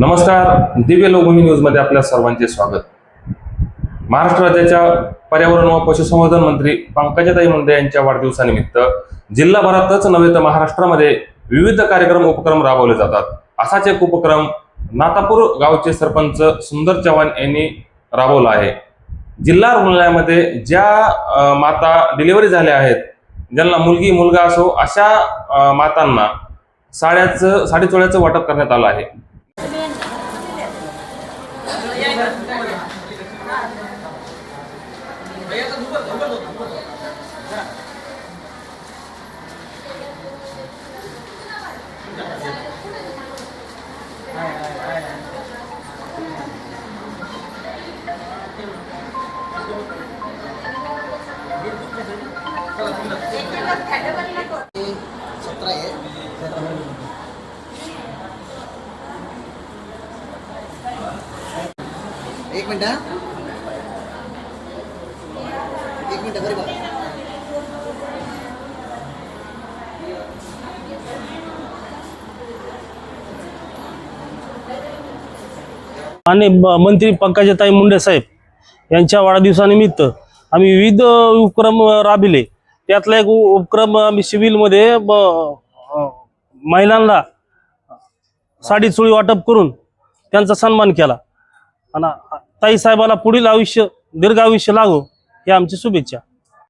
नमस्कार दिव्य लोकभूमी न्यूजमध्ये आपल्या सर्वांचे स्वागत. महाराष्ट्र राज्याच्या पर्यावरण व पशुसंवर्धन मंत्री पंकजाताई मुंडे यांच्या वाढदिवसानिमित्त जिल्हाभरातच नव्हे तर महाराष्ट्रामध्ये विविध कार्यक्रम उपक्रम राबवले जातात. असाच एक उपक्रम नातापूर गावचे सरपंच सुंदर चव्हाण यांनी राबवला आहे. जिल्हा रुग्णालयामध्ये ज्या माता डिलिव्हरी झाल्या आहेत ज्यांना मुलगी मुलगा असो अशा मातांना साड्याचं साडेचोळ्याचं वाटप करण्यात आलं आहे. 달려가는 एक मिनट हा. एक मिनट बरं बघा आणि मंत्री पंकजाताई मुंडे साहेब यांच्या वाढदिवसानिमित्त आम्ही विविध उपक्रम राबविले. त्यातला एक उपक्रम आम्ही सिव्हिलमध्ये महिलांना साडी चोळी वाटप करून त्यांचा सन्मान केला. आणि ताई साहेबाला पुढील आयुष्य दीर्घ आयुष्य लागो ही आमची शुभेच्छा.